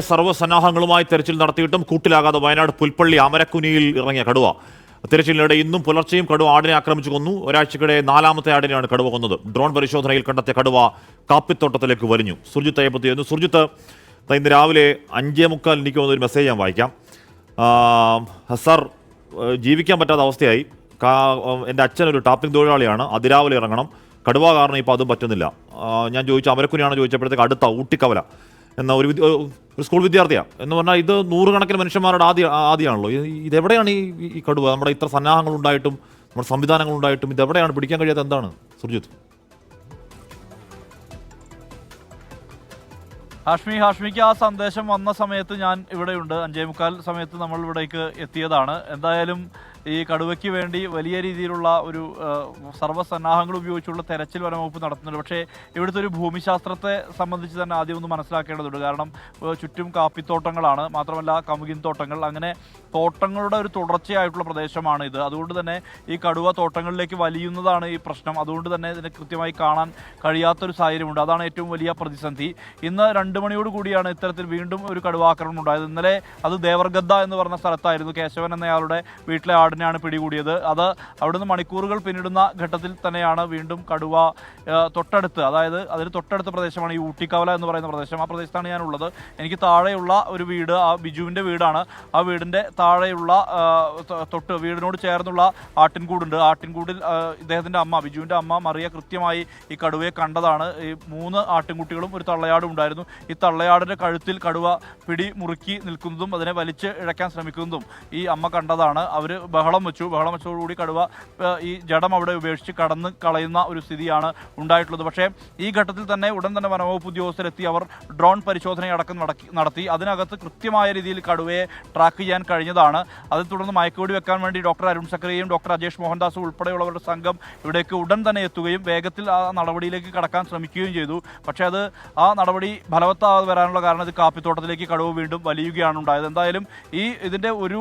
സർവസന്നാഹങ്ങളുമായി തെരച്ചിൽ നടത്തിയിട്ടും കൂട്ടിലാകാതെ വയനാട് പുൽപ്പള്ളി അമരക്കുനിയിൽ ഇറങ്ങിയ കടുവ. തിരച്ചിലിനിടെ ഇന്നും പുലർച്ചെയും കടുവ ആടിനെ ആക്രമിച്ചു കൊന്നു. ഒരാഴ്ചക്കിടെ നാലാമത്തെ ആടിനെയാണ് കടുവ കൊന്നത്. ഡ്രോൺ പരിശോധനയിൽ കണ്ടെത്തിയ കടുവ കാപ്പിത്തോട്ടത്തിലേക്ക് വലിഞ്ഞു. സുർജിത്ത് എന്ന് സുർജിത്ത് ഇന്ന് രാവിലെ അഞ്ചേ മുക്കാൽ എനിക്ക് വന്നൊരു മെസ്സേജ് ഞാൻ വായിക്കാം. സാർ ജീവിക്കാൻ പറ്റാത്ത അവസ്ഥയായി. എന്റെ അച്ഛൻ ഒരു ടാപ്പിംഗ് തൊഴിലാളിയാണ്. അതിരാവിലെ ഇറങ്ങണം. കടുവ കാരണം ഇപ്പോൾ അതും പറ്റുന്നില്ല. ഞാൻ ചോദിച്ചു അമരക്കുനിയാണോ ചോദിച്ചപ്പോഴത്തേക്ക് അടുത്ത ഊട്ടിക്കവല. എന്ന ഒരു ഒരു സ്കൂൾ വിദ്യാർത്ഥിയാണ് എന്ന് പറഞ്ഞാൽ ഇത് നൂറുകണക്കിന് മനുഷ്യന്മാരുടെ ആദ്യ ആദ്യമാണല്ലോ ഇത് ഇതെവിടെയാണ് ഈ ഈ കടുവ? നമ്മുടെ ഇത്ര സന്നാഹങ്ങളുണ്ടായിട്ടും നമ്മുടെ സംവിധാനങ്ങളുണ്ടായിട്ടും ഇതെവിടെയാണ്? പിടിക്കാൻ കഴിയാത്ത എന്താണ് സുർജിത്ത്? ഹാഷ്മി ഹാഷ്മിക്ക് ആ സന്ദേശം വന്ന സമയത്ത് ഞാൻ ഇവിടെയുണ്ട്. അഞ്ചേ മുക്കാൽ സമയത്ത് നമ്മൾ ഇവിടേക്ക് എത്തിയതാണ്. എന്തായാലും ഈ കടുവയ്ക്ക് വേണ്ടി വലിയ രീതിയിലുള്ള ഒരു സർവസന്നാഹങ്ങൾ ഉപയോഗിച്ചുള്ള തെരച്ചിൽ വനംവകുപ്പ് നടത്തുന്നുണ്ട്. പക്ഷേ ഇവിടുത്തെ ഒരു ഭൂമിശാസ്ത്രത്തെ സംബന്ധിച്ച് തന്നെ ആദ്യം ഒന്ന് മനസ്സിലാക്കേണ്ടതുണ്ട്. കാരണം ചുറ്റും കാപ്പിത്തോട്ടങ്ങളാണ്. മാത്രമല്ല കമുകിൻ തോട്ടങ്ങൾ. അങ്ങനെ തോട്ടങ്ങളുടെ ഒരു തുടർച്ചയായിട്ടുള്ള പ്രദേശമാണ് ഇത്. അതുകൊണ്ട് തന്നെ ഈ കടുവ തോട്ടങ്ങളിലേക്ക് വലിയുന്നതാണ് ഈ പ്രശ്നം. അതുകൊണ്ട് തന്നെ ഇതിനെ കൃത്യമായി കാണാൻ കഴിയാത്തൊരു സാഹചര്യമുണ്ട്. അതാണ് ഏറ്റവും വലിയ പ്രതിസന്ധി. ഇന്ന് രണ്ട് മണിയോട് കൂടിയാണ് ഇത്തരത്തിൽ വീണ്ടും ഒരു കടുവാക്രമണം ഉണ്ടായത്. ഇന്നലെ അത് ദേവർഗദ്ദ എന്ന് പറഞ്ഞ സ്ഥലത്തായിരുന്നു കേശവൻ എന്നയാളുടെ വീട്ടിലെ ആടിനെയാണ് പിടികൂടിയത്. അത് അവിടുന്ന് മണിക്കൂറുകൾ പിന്നിടുന്ന ഘട്ടത്തിൽ തന്നെയാണ് വീണ്ടും കടുവ തൊട്ടടുത്ത് അതായത് അതിന് തൊട്ടടുത്ത പ്രദേശമാണ് ഈ ഊട്ടിക്കവല എന്ന് പറയുന്ന പ്രദേശം. ആ പ്രദേശത്താണ് ഞാനുള്ളത്. എനിക്ക് താഴെയുള്ള ഒരു വീട് ആ ബിജുവിന്റെ വീടാണ്. ആ വീടിന്റെ താഴെയുള്ള തൊട്ട് വീടിനോട് ചേർന്നുള്ള ആട്ടിൻകൂടുണ്ട്. ആട്ടിൻകൂടിൽ ഇദ്ദേഹത്തിന്റെ അമ്മ ബിജുവിന്റെ അമ്മ മറിയ കൃത്യമായി ഈ കടുവയെ കണ്ടതാണ്. ഈ മൂന്ന് ആട്ടിൻകുട്ടികളും ഒരു തള്ളയാടും ഉണ്ടായിരുന്നു. ഈ തള്ളയാടിന്റെ കഴുത്തിൽ കടുവ പിടി മുറുക്കി നിൽക്കുന്നതും അതിനെ വലിച്ച് ഇഴയ്ക്കാൻ ശ്രമിക്കുന്നതും ഈ അമ്മ കണ്ടതാണ്. അവർ ബഹളം വെച്ചു. ബഹളം വെച്ചതോടുകൂടി കടുവ ഈ ജഡം അവിടെ ഉപേക്ഷിച്ച് കടന്ന് കളയുന്ന ഒരു സ്ഥിതിയാണ് ഉണ്ടായിട്ടുള്ളത്. പക്ഷേ ഈ ഘട്ടത്തിൽ തന്നെ ഉടൻ തന്നെ വനംവകുപ്പ് ഉദ്യോഗസ്ഥരെത്തി അവർ ഡ്രോൺ പരിശോധന അടക്കം നടത്തി. അതിനകത്ത് കൃത്യമായ രീതിയിൽ കടുവയെ ട്രാക്ക് ചെയ്യാൻ കഴിഞ്ഞതാണ്. അതിൽ തുടർന്ന് മയക്കുവെടി വെക്കാൻ വേണ്ടി ഡോക്ടർ അരുൺ സക്രിയയും ഡോക്ടർ അജേഷ് മോഹൻദാസും ഉൾപ്പെടെയുള്ളവരുടെ സംഘം ഇവിടേക്ക് ഉടൻ തന്നെ എത്തുകയും വേഗത്തിൽ ആ നടപടിയിലേക്ക് കടക്കാൻ ശ്രമിക്കുകയും ചെയ്തു. പക്ഷേ അത് ആ നടപടി ഫലവത്താതെ വരാനുള്ള കാരണം ഇത് കാപ്പിത്തോട്ടത്തിലേക്ക് കടുവ വീണ്ടും വലിയുകയാണ് ഉണ്ടായത്. എന്തായാലും ഈ ഇതിന്റെ ഒരു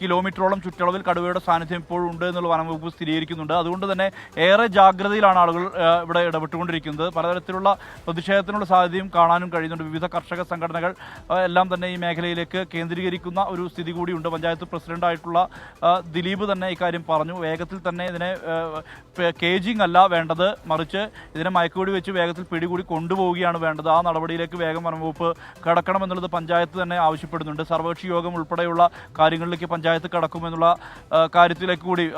കിലോമീറ്ററോളം ചുറ്റളവിൽ കടുവയുടെ സാന്നിധ്യം ഇപ്പോഴും ഉണ്ട് എന്നുള്ള വനംവകുപ്പ് സ്ഥിരീകരിക്കുന്നുണ്ട്. അതുകൊണ്ട് തന്നെ ഏറെ ജാഗ്രതയിലാണ് ആളുകൾ ഇവിടെ ഇടപെട്ടുകൊണ്ടിരിക്കുന്നത്. പലതരത്തിലുള്ള പ്രതിഷേധത്തിനുള്ള സാധ്യതയും കാണാനും കഴിയുന്നുണ്ട്. വിവിധ കർഷക സംഘടനകൾ എല്ലാം തന്നെ ഈ മേഖലയിലേക്ക് കേന്ദ്രീകരിക്കുന്ന ഒരു സ്ഥിതി കൂടിയുണ്ട്. പഞ്ചായത്ത് പ്രസിഡന്റായിട്ടുള്ള ദിലീപ് തന്നെ ഇക്കാര്യം പറഞ്ഞു. വേഗത്തിൽ തന്നെ ഇതിനെ കേജിങ് അല്ല വേണ്ടത്. മറിച്ച് ഇതിനെ മയക്കുകൂടി വെച്ച് വേഗത്തിൽ പിടികൂടി കൊണ്ടുപോവുകയാണ് വേണ്ടത്. ആ നടപടിയിലേക്ക് വേഗം വനംവകുപ്പ് കടക്കണമെന്നുള്ളത് പഞ്ചായത്ത് തന്നെ ആവശ്യപ്പെടുന്നുണ്ട്. സർവകക്ഷി യോഗം ഉൾപ്പെടെയുള്ള കാര്യങ്ങളിലേക്ക് പഞ്ചായത്ത് കടക്കുമെന്നുള്ള ആ, കാര്യത്തിലേക്ക് കൂടി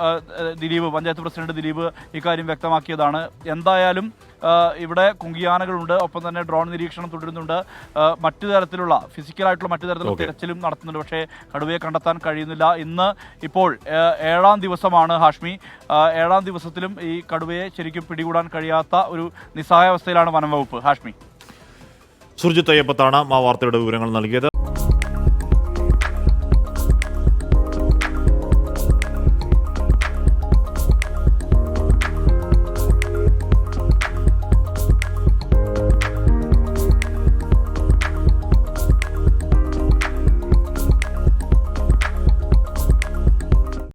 ദിലീപ് പഞ്ചായത്ത് പ്രസിഡന്റ് ദിലീപ് ഇക്കാര്യം വ്യക്തമാക്കിയതാണ്. എന്തായാലും ഇവിടെ കുങ്കിയാനകളുണ്ട് ഒപ്പം തന്നെ ഡ്രോൺ നിരീക്ഷണം തുടരുന്നുണ്ട്. മറ്റു തരത്തിലുള്ള ഫിസിക്കലായിട്ടുള്ള മറ്റു തരത്തിലുള്ള തിരച്ചിലും നടത്തുന്നുണ്ട്. പക്ഷേ കടുവയെ കണ്ടെത്താൻ കഴിയുന്നില്ല. ഇന്ന് ഇപ്പോൾ ഏഴാം ദിവസമാണ് ഹാഷ്മി. ഏഴാം ദിവസത്തിലും ഈ കടുവയെ ശരിക്കും പിടികൂടാൻ കഴിയാത്ത ഒരു നിസ്സഹായാവസ്ഥയിലാണ് വനം വകുപ്പ് ഹാഷ്മി. സുർജിത്ത് അയ്യപ്പത്താണ് ആ വാർത്തയുടെ വിവരങ്ങൾ നൽകിയത്.